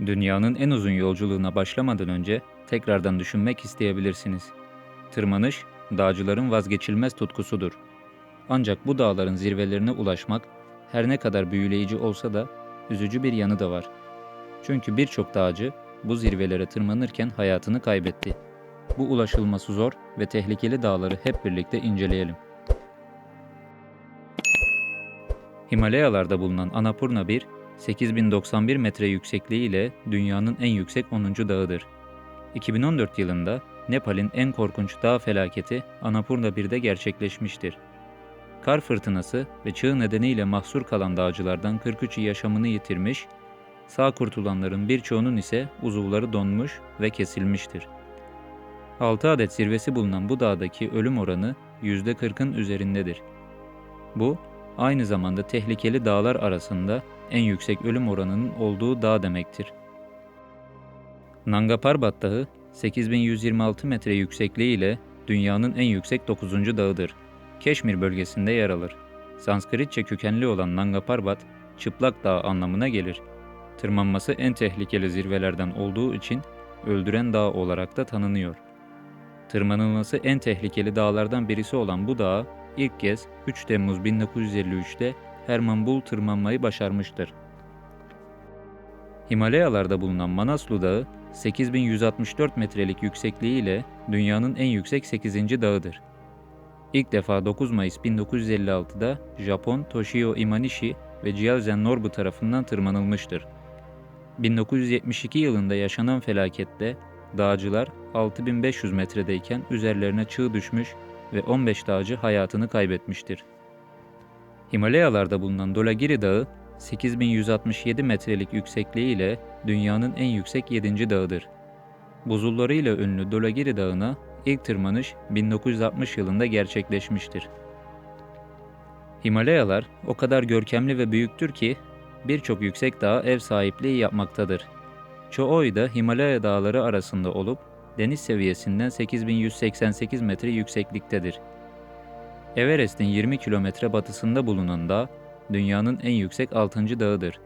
Dünyanın en uzun yolculuğuna başlamadan önce tekrardan düşünmek isteyebilirsiniz. Tırmanış, dağcıların vazgeçilmez tutkusudur. Ancak bu dağların zirvelerine ulaşmak her ne kadar büyüleyici olsa da üzücü bir yanı da var. Çünkü birçok dağcı bu zirvelere tırmanırken hayatını kaybetti. Bu ulaşılması zor ve tehlikeli dağları hep birlikte inceleyelim. Himalayalarda bulunan Annapurna 1, 8091 metre yüksekliği ile dünyanın en yüksek 10. dağıdır. 2014 yılında Nepal'in en korkunç dağ felaketi Annapurna 1'de gerçekleşmiştir. Kar fırtınası ve çığ nedeniyle mahsur kalan dağcılardan 43'ü yaşamını yitirmiş, sağ kurtulanların birçoğunun ise uzuvları donmuş ve kesilmiştir. 6 adet zirvesi bulunan bu dağdaki ölüm oranı %40'ın üzerindedir. Bu, aynı zamanda tehlikeli dağlar arasında en yüksek ölüm oranının olduğu dağ demektir. Nanga Parbat Dağı 8126 metre yüksekliği ile dünyanın en yüksek 9. dağıdır. Keşmir bölgesinde yer alır. Sanskritçe kökenli olan Nanga Parbat, çıplak dağ anlamına gelir. Tırmanması en tehlikeli zirvelerden olduğu için öldüren dağ olarak da tanınıyor. Tırmanılması en tehlikeli dağlardan birisi olan bu dağa ilk kez 3 Temmuz 1953'te Herman Bull tırmanmayı başarmıştır. Himalayalarda bulunan Manaslu Dağı 8164 metrelik yüksekliği ile dünyanın en yüksek 8. dağıdır. İlk defa 9 Mayıs 1956'da Japon Toshio Imanishi ve Gyaltsen Norbu tarafından tırmanılmıştır. 1972 yılında yaşanan felakette dağcılar 6500 metredeyken üzerlerine çığ düşmüş ve 15 dağcı hayatını kaybetmiştir. Himalayalarda bulunan Dolagiri Dağı 8167 metrelik yüksekliği ile dünyanın en yüksek 7. dağıdır. Buzullarıyla ünlü Dolagiri Dağı'na ilk tırmanış 1960 yılında gerçekleşmiştir. Himalayalar o kadar görkemli ve büyüktür ki birçok yüksek dağa ev sahipliği yapmaktadır. Çoğu da Himalaya dağları arasında olup deniz seviyesinden 8188 metre yüksekliktedir. Everest'in 20 kilometre batısında bulunan dağ, dünyanın en yüksek 6. dağıdır.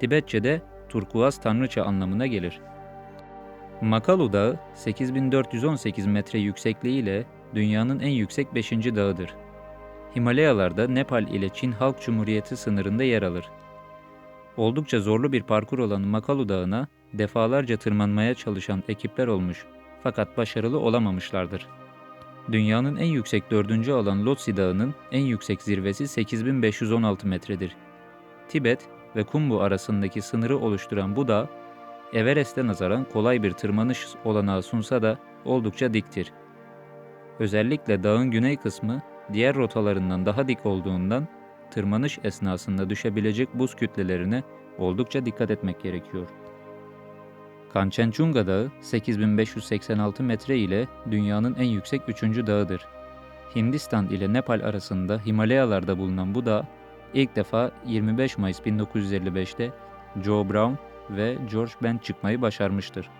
Tibetçe'de turkuaz tanrıça anlamına gelir. Makalu Dağı 8418 metre yüksekliği ile dünyanın en yüksek 5. dağıdır. Himalayalarda Nepal ile Çin Halk Cumhuriyeti sınırında yer alır. Oldukça zorlu bir parkur olan Makalu Dağı'na defalarca tırmanmaya çalışan ekipler olmuş fakat başarılı olamamışlardır. Dünyanın en yüksek dördüncü olan Lhotse Dağı'nın en yüksek zirvesi 8516 metredir. Tibet ve Kumbu arasındaki sınırı oluşturan bu dağ, Everest'e nazaran kolay bir tırmanış olanağı sunsa da oldukça diktir. Özellikle dağın güney kısmı diğer rotalarından daha dik olduğundan tırmanış esnasında düşebilecek buz kütlelerine oldukça dikkat etmek gerekiyor. Kanchenjunga Dağı 8586 metre ile dünyanın en yüksek 3. dağıdır. Hindistan ile Nepal arasında Himalayalarda bulunan bu dağ ilk defa 25 Mayıs 1955'te Joe Brown ve George Bent çıkmayı başarmıştır.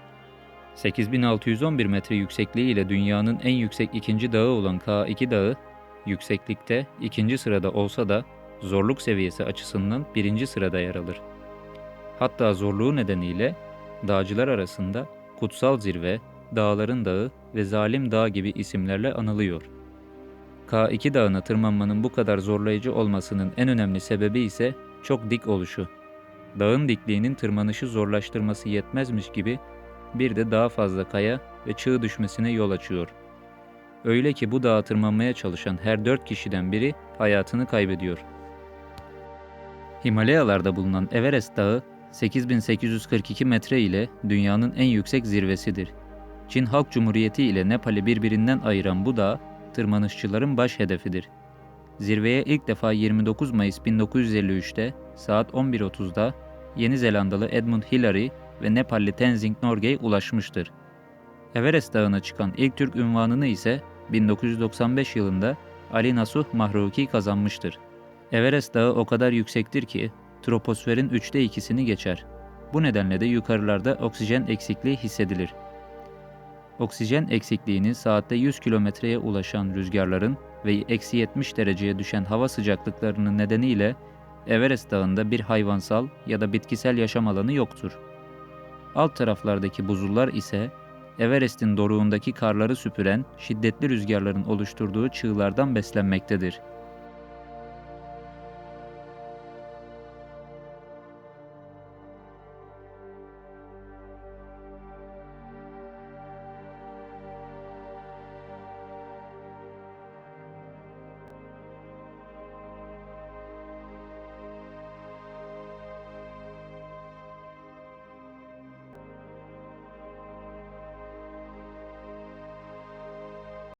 8611 metre yüksekliği ile dünyanın en yüksek ikinci dağı olan K2 Dağı, yükseklikte ikinci sırada olsa da zorluk seviyesi açısından birinci sırada yer alır. Hatta zorluğu nedeniyle dağcılar arasında Kutsal Zirve, Dağların Dağı ve Zalim Dağ gibi isimlerle anılıyor. K2 Dağı'na tırmanmanın bu kadar zorlayıcı olmasının en önemli sebebi ise çok dik oluşu. Dağın dikliğinin tırmanışı zorlaştırması yetmezmiş gibi bir de daha fazla kaya ve çığ düşmesine yol açıyor. Öyle ki bu dağa tırmanmaya çalışan her dört kişiden biri hayatını kaybediyor. Himalayalarda bulunan Everest Dağı 8842 metre ile dünyanın en yüksek zirvesidir. Çin Halk Cumhuriyeti ile Nepal'i birbirinden ayıran bu dağ, tırmanışçıların baş hedefidir. Zirveye ilk defa 29 Mayıs 1953'te saat 11.30'da Yeni Zelandalı Edmund Hillary ve Nepalli Tenzing Norgay ulaşmıştır. Everest Dağı'na çıkan ilk Türk ünvanını ise 1995 yılında Ali Nasuh Mahruki kazanmıştır. Everest Dağı o kadar yüksektir ki troposferin üçte ikisini geçer. Bu nedenle de yukarılarda oksijen eksikliği hissedilir. Oksijen eksikliğinin saatte 100 kilometreye ulaşan rüzgarların ve eksi 70 dereceye düşen hava sıcaklıklarının nedeniyle Everest Dağı'nda bir hayvansal ya da bitkisel yaşam alanı yoktur. Alt taraflardaki buzullar ise Everest'in doruğundaki karları süpüren şiddetli rüzgarların oluşturduğu çığlardan beslenmektedir.